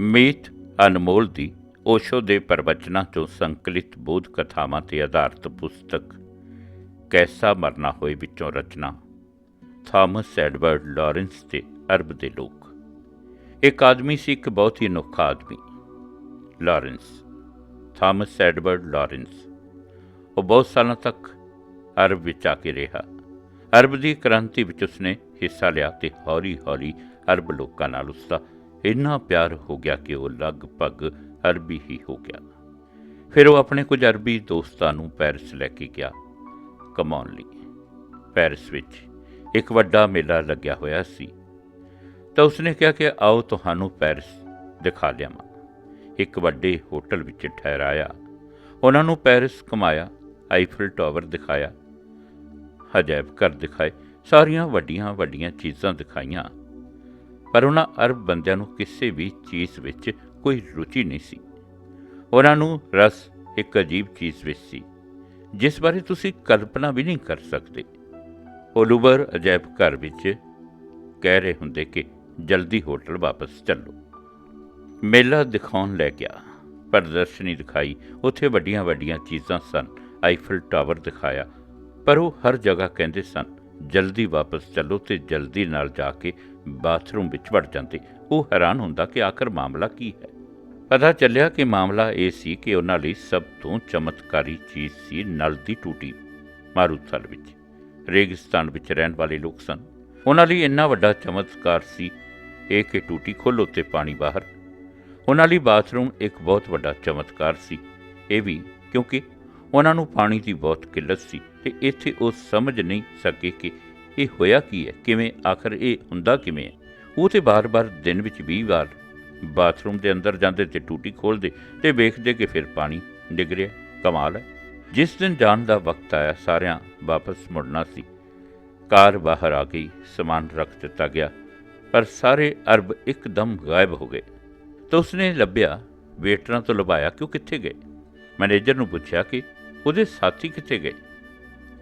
ਮੀਤ ਅਨਮੋਲ ਦੀ ਓਸ਼ੋ ਦੇ ਪ੍ਰਵਚਨਾਂ ਤੋਂ ਸੰਕਲਿਤ ਬੋਧ ਕਥਾਵਾਂ ਤੇ ਆਧਾਰਿਤ ਪੁਸਤਕ, ਕੈਸਾ ਮਰਨਾ ਹੋਏ ਵਿੱਚੋਂ ਰਚਨਾ, ਥਾਮਸ ਐਡਵਰਡ ਲਾਰੈਂਸ ਤੇ ਅਰਬ ਦੇ ਲੋਕ। ਇੱਕ ਆਦਮੀ ਸੀ, ਇੱਕ ਬਹੁਤ ਹੀ ਅਨੋਖਾ ਆਦਮੀ। Lawrence, Thomas Edward Lawrence. ਉਹ ਬਹੁਤ ਸਾਲਾਂ ਤੱਕ ਅਰਬ ਵਿੱਚ ਆ ਕੇ ਰਿਹਾ। ਅਰਬ ਦੀ ਕ੍ਰਾਂਤੀ ਵਿੱਚ ਉਸਨੇ ਹਿੱਸਾ ਲਿਆ ਤੇ ਹੌਲੀ-ਹੌਲੀ ਅਰਬ ਲੋਕਾਂ ਨਾਲ ਉਸਦਾ ਇੰਨਾ ਪਿਆਰ ਹੋ ਗਿਆ ਕਿ ਉਹ ਲਗਭਗ ਅਰਬੀ ਹੀ ਹੋ ਗਿਆ। ਫਿਰ ਉਹ ਆਪਣੇ ਕੁਝ ਅਰਬੀ ਦੋਸਤਾਂ ਨੂੰ ਪੈਰਿਸ ਲੈ ਕੇ ਗਿਆ। ਕਮਾਉਣ ਲਈ ਪੈਰਿਸ ਵਿੱਚ ਇੱਕ ਵੱਡਾ ਮੇਲਾ ਲੱਗਿਆ ਹੋਇਆ ਸੀ। ਤਾਂ ਉਸਨੇ ਕਿਹਾ ਕਿ ਆਓ ਤੁਹਾਨੂੰ ਪੈਰਿਸ ਦਿਖਾ ਲਿਆਵਾਂ। ਇੱਕ ਵੱਡੇ ਹੋਟਲ ਵਿੱਚ ਠਹਿਰਾਇਆ। ਉਹਨਾਂ ਨੂੰ ਪੈਰਿਸ ਘੁਮਾਇਆ, ਆਈਫਲ ਟਾਵਰ ਦਿਖਾਇਆ ਅਜਾਇਬ ਘਰ ਦਿਖਾਏ, ਸਾਰੀਆਂ ਵੱਡੀਆਂ ਵੱਡੀਆਂ ਚੀਜ਼ਾਂ ਦਿਖਾਈਆਂ। ਪਰ ਉਹਨਾਂ ਅਰਬ ਬੰਦਿਆਂ ਨੂੰ ਕਿਸੇ ਵੀ ਚੀਜ਼ ਵਿੱਚ ਕੋਈ ਰੁਚੀ ਨਹੀਂ ਸੀ। ਉਹਨਾਂ ਨੂੰ ਰਸ ਇੱਕ ਅਜੀਬ ਚੀਜ਼ ਵਿੱਚ ਸੀ, ਜਿਸ ਬਾਰੇ ਤੁਸੀਂ ਕਲਪਨਾ ਵੀ ਨਹੀਂ ਕਰ ਸਕਦੇ। ਉਹ ਲੂਬਰ ਅਜਾਇਬ ਘਰ ਵਿੱਚ ਕਹਿ ਰਹੇ ਹੁੰਦੇ ਕਿ ਜਲਦੀ ਹੋਟਲ ਵਾਪਸ ਚੱਲੋ। ਮੇਲਾ ਦਿਖਾਉਣ ਲੈ ਗਿਆ, ਪ੍ਰਦਰਸ਼ਨੀ ਦਿਖਾਈ, ਉੱਥੇ ਵੱਡੀਆਂ ਵੱਡੀਆਂ ਚੀਜ਼ਾਂ ਸਨ, ਆਈਫਲ ਟਾਵਰ ਦਿਖਾਇਆ, ਪਰ ਉਹ ਹਰ ਜਗ੍ਹਾ ਕਹਿੰਦੇ ਸਨ, ਜਲਦੀ ਵਾਪਸ ਚੱਲੋ ਤੇ ਜਲਦੀ ਨਾਲ ਜਾ ਕੇ ਬਾਥਰੂਮ ਵਿੱਚ ਵੜ ਜਾਂਦੇ। ਉਹ ਹੈਰਾਨ ਹੁੰਦਾ ਕਿ ਆਖਰ ਮਾਮਲਾ ਕੀ ਹੈ। ਪਤਾ ਚੱਲਿਆ ਕਿ ਮਾਮਲਾ ਇਹ ਸੀ ਕਿ ਉਹਨਾਂ ਲਈ ਸਭ ਤੋਂ ਚਮਤਕਾਰੀ ਚੀਜ਼ ਸੀ ਨਲ ਦੀ ਟੂਟੀ ਮਾਰੂਥਲ ਵਿੱਚ। ਰੇਗਿਸਤਾਨ ਵਿੱਚ ਰਹਿਣ ਵਾਲੇ ਲੋਕ ਸਨ। ਉਹਨਾਂ ਲਈ ਇੰਨਾ ਵੱਡਾ ਚਮਤਕਾਰ ਸੀ ਇਹ ਕਿ ਟੂਟੀ ਖੋਲ੍ਹੋ ਤੇ ਪਾਣੀ ਬਾਹਰ। ਉਹਨਾਂ ਲਈ ਬਾਥਰੂਮ ਇੱਕ ਬਹੁਤ ਵੱਡਾ ਚਮਤਕਾਰ ਸੀ। ਇਹ ਵੀ ਕਿਉਂਕਿ ਉਹਨਾਂ ਨੂੰ ਪਾਣੀ ਦੀ ਬਹੁਤ ਕਿੱਲਤ ਸੀ ਤੇ ਇੱਥੇ ਉਹ ਸਮਝ ਨਹੀਂ ਸਕੇ ਕਿ ਇਹ ਹੋਇਆ ਕੀ ਹੈ? ਕਿਵੇਂ, ਆਖਰ ਇਹ ਹੁੰਦਾ ਕਿਵੇਂ ਹੈ? ਉਹ ਤੇ ਬਾਰ-ਬਾਰ ਦਿਨ ਵਿੱਚ 20 ਵਾਰ ਬਾਥਰੂਮ ਦੇ ਅੰਦਰ ਜਾਂਦੇ ਤੇ ਟੂਟੀ ਖੋਲਦੇ ਤੇ ਵੇਖਦੇ ਕਿ ਫਿਰ ਪਾਣੀ ਡਿੱਗ ਰਿਹਾ ਕਮਾਲ ਹੈ। ਜਿਸ ਦਿਨ ਜਾਣ ਦਾ ਵਕਤ ਆਇਆ, ਸਾਰਿਆਂ ਵਾਪਸ ਮੁੜਨਾ ਸੀ। ਕਾਰ ਬਾਹਰ ਆ ਗਈ, ਸਮਾਨ ਰੱਖ ਦਿੱਤਾ ਗਿਆ, ਪਰ ਸਾਰੇ ਅਰਬ ਇੱਕਦਮ ਗਾਇਬ ਹੋ ਗਏ। ਤਾਂ ਉਸਨੇ ਲੱਭਿਆ, ਵੇਟਰਾਂ ਤੋਂ ਲਭਾਇਆ ਕਿ ਉਹ ਕਿੱਥੇ ਗਏ? ਮੈਨੇਜਰ ਨੂੰ ਪੁੱਛਿਆ ਕਿ ਉਹਦੇ ਸਾਥੀ ਕਿੱਥੇ ਗਏ?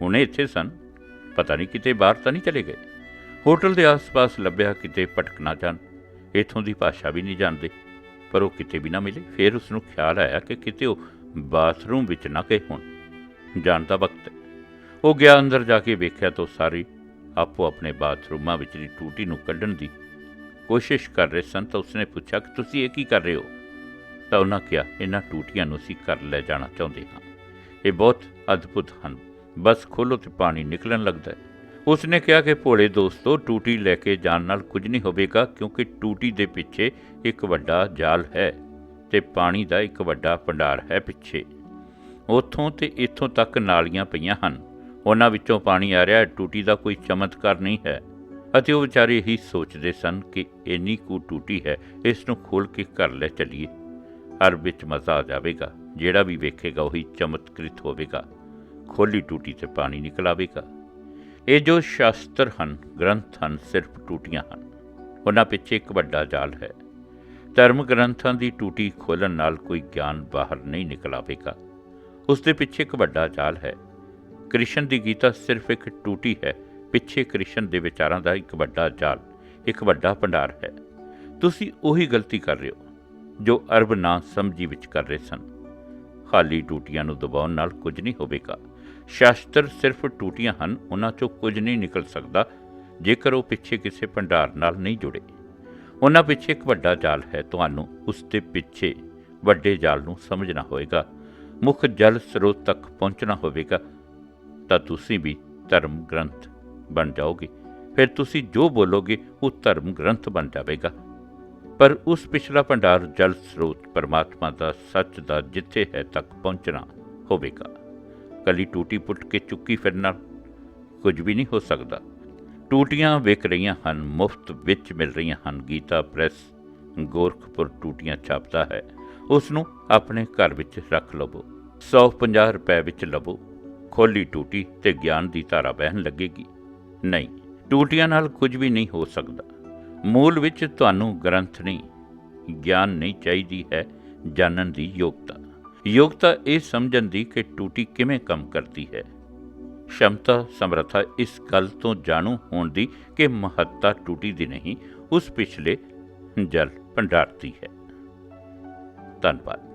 ਹੁਣੇ ਇੱਥੇ ਸਨ। ਪਤਾ ਨਹੀਂ ਕਿਤੇ ਬਾਹਰ ਤਾਂ ਨਹੀਂ ਚਲੇ ਗਏ। ਹੋਟਲ ਦੇ ਆਸ-ਪਾਸ ਲੱਭਿਆ ਕਿਤੇ ਭਟਕ ਨਾ ਜਾਣ। ਇਥੋਂ ਦੀ ਭਾਸ਼ਾ ਵੀ ਨਹੀਂ ਜਾਣਦੇ। ਪਰ ਉਹ ਕਿਤੇ ਵੀ ਨਾ ਮਿਲੇ, ਫਿਰ ਉਸ ਨੂੰ ਖਿਆਲ ਆਇਆ ਕਿ ਕਿਤੇ ਉਹ ਬਾਥਰੂਮ ਵਿੱਚ ਨਾ ਗਏ ਹੋਣ। ਜਾਣ ਦਾ ਵਕਤ ਉਹ ਗਿਆ ਅੰਦਰ ਜਾ ਕੇ ਵੇਖਿਆ ਤਾਂ ਸਾਰੇ ਆਪੋ ਆਪਣੇ ਬਾਥਰੂਮਾਂ ਵਿੱਚਲੀ ਟੂਟੀ ਨੂੰ ਕੱਢਣ ਦੀ ਕੋਸ਼ਿਸ਼ ਕਰ ਰਹੇ ਸਨ, ਤਾਂ ਉਸਨੇ ਪੁੱਛਿਆ ਕਿ ਤੁਸੀਂ ਇਹ ਕੀ ਕਰ ਰਹੇ ਹੋ? ਤਾਂ ਉਹਨਾਂ ਕਿਹਾ, ਇਹਨਾਂ ਟੂਟੀਆਂ ਨੂੰ ਅਸੀਂ ਕਰ ਲੈ ਜਾਣਾ ਚਾਹੁੰਦੇ ਹਾਂ। ਇਹ ਬਹੁਤ ਅਦਭੁਤ ਹਨ। ਬਸ ਖੋਲੋ ਤੇ ਪਾਣੀ ਨਿਕਲਣ ਲੱਗਦਾ ਹੈ। ਉਸਨੇ ਕਿਹਾ ਕਿ ਭੋਲੇ ਦੋਸਤੋ, ਟੂਟੀ ਲੈ ਕੇ ਜਾਣ ਨਾਲ ਕੁਝ ਨਹੀਂ ਹੋਵੇਗਾ ਕਿਉਂਕਿ ਟੂਟੀ ਦੇ ਪਿੱਛੇ ਇੱਕ ਵੱਡਾ ਜਾਲ ਹੈ ਤੇ ਪਾਣੀ ਦਾ ਇੱਕ ਵੱਡਾ ਭੰਡਾਰ ਹੈ ਪਿੱਛੇ। ਉੱਥੋਂ ਤੇ ਇੱਥੋਂ ਤੱਕ ਨਾਲੀਆਂ ਪਈਆਂ ਹਨ। ਉਹਨਾਂ ਵਿੱਚੋਂ ਪਾਣੀ ਆ ਰਿਹਾ ਹੈ। ਟੂਟੀ ਦਾ ਕੋਈ ਚਮਤਕਾਰ ਨਹੀਂ ਹੈ। ਅਤੇ ਉਹ ਵਿਚਾਰੇ ਹੀ ਸੋਚਦੇ ਸਨ ਕਿ ਇੰਨੀ ਕੁ ਟੂਟੀ ਹੈ, ਇਸ ਨੂੰ ਖੋਲ ਕੇ ਘਰ ਲੈ ਚੱਲੀਏ। ਹਰ ਵਿੱਚ ਮਜ਼ਾ ਆ ਜਾਵੇਗਾ। ਜਿਹੜਾ ਵੀ ਵੇਖੇਗਾ ਉਹੀ ਚਮਤਕ੍ਰਿਤ ਹੋਵੇਗਾ। ਖੋਲੀ ਟੂਟੀ ਤੇ ਪਾਣੀ ਨਿਕਲ ਆਵੇਗਾ ਇਹ ਜੋ ਸ਼ਾਸਤਰ ਹਨ, ਗ੍ਰੰਥ ਹਨ, ਸਿਰਫ ਟੂਟੀਆਂ ਹਨ। ਉਹਨਾਂ ਪਿੱਛੇ ਇੱਕ ਵੱਡਾ ਜਾਲ ਹੈ। ਧਰਮ ਗ੍ਰੰਥਾਂ ਦੀ ਟੂਟੀ ਖੋਲਣ ਨਾਲ ਕੋਈ ਗਿਆਨ ਬਾਹਰ ਨਹੀਂ ਨਿਕਲ ਆਵੇਗਾ ਉਸ ਦੇ ਪਿੱਛੇ ਇੱਕ ਵੱਡਾ ਜਾਲ ਹੈ। ਕ੍ਰਿਸ਼ਨ ਦੀ ਗੀਤਾ ਸਿਰਫ ਇੱਕ ਟੂਟੀ ਹੈ। ਪਿੱਛੇ ਕ੍ਰਿਸ਼ਨ ਦੇ ਵਿਚਾਰਾਂ ਦਾ ਇੱਕ ਵੱਡਾ ਜਾਲ, ਇੱਕ ਵੱਡਾ ਭੰਡਾਰ ਹੈ। ਤੁਸੀਂ ਉਹੀ ਗਲਤੀ ਕਰ ਰਹੇ ਹੋ, ਜੋ ਅਰਬ ਨਾ ਸਮਝੀ ਵਿੱਚ ਕਰ ਰਹੇ ਸਨ। ਖਾਲੀ ਟੂਟੀਆਂ ਨੂੰ ਦਬਾਉਣ ਨਾਲ ਕੁਝ ਨਹੀਂ ਹੋਵੇਗਾ। ਸ਼ਾਸਤਰ ਸਿਰਫ ਟੂਟੀਆਂ ਹਨ, ਉਹਨਾਂ ਚੋਂ ਕੁਝ ਨਹੀਂ ਨਿਕਲ ਸਕਦਾ, ਜੇਕਰ ਉਹ ਪਿੱਛੇ ਕਿਸੇ ਭੰਡਾਰ ਨਾਲ ਨਹੀਂ ਜੁੜੇ। ਉਹਨਾਂ ਪਿੱਛੇ ਇੱਕ ਵੱਡਾ ਜਾਲ ਹੈ, ਤੁਹਾਨੂੰ ਉਸ ਦੇ ਪਿੱਛੇ ਵੱਡੇ ਜਾਲ ਨੂੰ ਸਮਝਣਾ ਹੋਵੇਗਾ। ਮੁੱਖ ਜਲ ਸਰੋਤ ਤੱਕ ਪਹੁੰਚਣਾ ਹੋਵੇਗਾ, ਤਾਂ ਤੁਸੀਂ ਵੀ ਧਰਮ ਗ੍ਰੰਥ ਬਣ ਜਾਓਗੇ। ਫਿਰ ਤੁਸੀਂ ਜੋ ਬੋਲੋਗੇ, ਉਹ ਧਰਮ ਗ੍ਰੰਥ ਬਣ ਜਾਵੇਗਾ। ਪਰ ਉਸ ਪਿਛਲਾ ਭੰਡਾਰ ਜਲ ਸਰੋਤ ਪਰਮਾਤਮਾ ਦਾ ਸੱਚ ਦਾ ਜਿੱਥੇ ਹੈ ਤੱਕ ਪਹੁੰਚਣਾ ਹੋਵੇਗਾ। ਕਲੀ ਟੂਟੀ ਪੁੱਟ ਕੇ ਚੁੱਕੀ ਫਿਰਨਾ ਕੁਝ ਵੀ ਨਹੀਂ ਹੋ ਸਕਦਾ। ਟੂਟੀਆਂ ਵਿਕ ਰਹੀਆਂ ਹਨ, ਮੁਫਤ ਵਿੱਚ ਮਿਲ ਰਹੀਆਂ ਹਨ। ਗੀਤਾ ਪ੍ਰੈਸ ਗੋਰਖਪੁਰ ਟੂਟੀਆਂ ਛਾਪਦਾ ਹੈ। ਉਸ ਨੂੰ ਆਪਣੇ ਘਰ ਵਿੱਚ ਰੱਖ ਲਵੋ। 150 ਰੁਪਏ ਵਿੱਚ ਲਵੋ। ਖੋਲੀ ਟੂਟੀ ਤੇ ਗਿਆਨ ਦੀ ਧਾਰਾ ਵਹਿਣ ਲੱਗੇਗੀ। ਨਹੀਂ, ਟੂਟੀਆਂ ਨਾਲ ਕੁਝ ਵੀ ਨਹੀਂ ਹੋ ਸਕਦਾ। ਮੂਲ ਵਿੱਚ ਤੁਹਾਨੂੰ ਗ੍ਰੰਥ ਨਹੀਂ, ਗਿਆਨ ਨਹੀਂ ਚਾਹੀਦੀ ਹੈ, ਜਾਣਨ ਦੀ ਯੋਗਤਾ। ਯੋਗਤਾ ਇਹ ਸਮਝਣ ਦੀ ਕਿ ਟੂਟੀ ਕਿਵੇਂ ਕੰਮ ਕਰਦੀ ਹੈ। ਸ਼ਮਤਾ, ਸਮਰੱਥਾ ਇਸ ਗੱਲ ਤੋਂ ਜਾਣੂ ਹੋਣ ਦੀ ਕਿ ਮਹੱਤਤਾ ਟੂਟੀ ਦੀ ਨਹੀਂ, ਉਸ ਪਿਛਲੇ ਜਲ ਭੰਡਾਰ ਦੀ ਹੈ। ਧੰਨਵਾਦ।